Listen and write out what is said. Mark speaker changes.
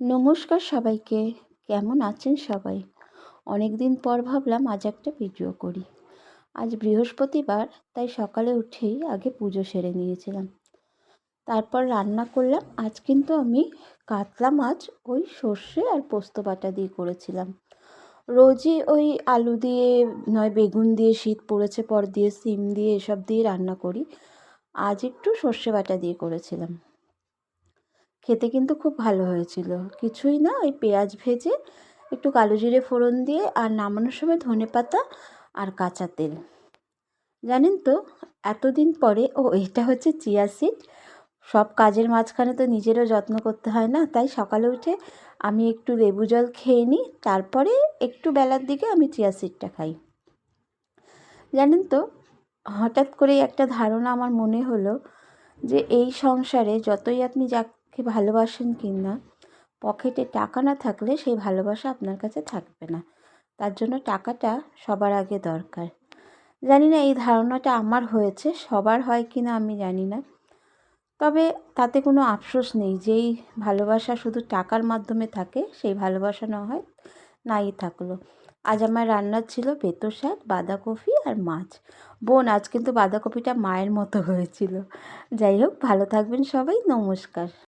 Speaker 1: নমস্কার সবাইকে। কেমন আছেন সবাই? অনেক দিন পর ভাবলাম আজ একটা ভিডিও করি। আজ বৃহস্পতিবার, তাই সকালে উঠেই আগে পুজো সেরে নিয়েছিলাম। তারপর রান্না করলাম। আজ কিন্তু আমি কাতলা মাছ, ওই সর্ষে আর পোস্ত বাটা দিয়ে করেছিলাম। রোজই ওই আলু দিয়ে, নয় বেগুন দিয়ে শীত পড়েছে, পর দিয়ে সিম দিয়ে এসব দিয়ে রান্না করি। আজ একটু সর্ষে বাটা দিয়ে করেছিলাম। খেতে কিন্তু খুব ভালো হয়েছিল। কিছুই না, ওই পেঁয়াজ ভেজে একটু কালো জিরে ফোড়ন দিয়ে আর নামানোর সময় ধনে পাতা আর কাঁচা তেল। জানেন তো, এতদিন পরে, ও এটা হচ্ছে চিয়া সিড। সব কাজের মাঝখানে তো নিজেরও যত্ন করতে হয় না, তাই সকালে উঠে আমি একটু লেবু জল খেয়ে নিই, তারপরে একটু বেলার দিকে আমি চিয়া সিডটা খাই। জানেন তো, হঠাৎ করে একটা ধারণা আমার মনে হলো যে এই সংসারে যতই আপনি যা যাকে ভালোবাসেন কি না, পকেটে টাকা না থাকলে সেই ভালোবাসা আপনার কাছে থাকবে না। তার জন্য টাকাটা সবার আগে দরকার। জানি না, এই ধারণাটা আমার হয়েছে, সবার হয় কি না আমি জানি না। তবে তাতে কোনো আফসোস নেই, যেই ভালোবাসা শুধু টাকার মাধ্যমে থাকে, সেই ভালোবাসা না হয়, নাই থাকল। আজ আমার রান্নার ছিল বেতো শাক, বাঁধাকপি আর মাছ। বোন, আজ কিন্তু বাঁধাকপিটা মায়ের মতো হয়েছিল। যাই হোক, ভালো থাকবেন সবাই, নমস্কার।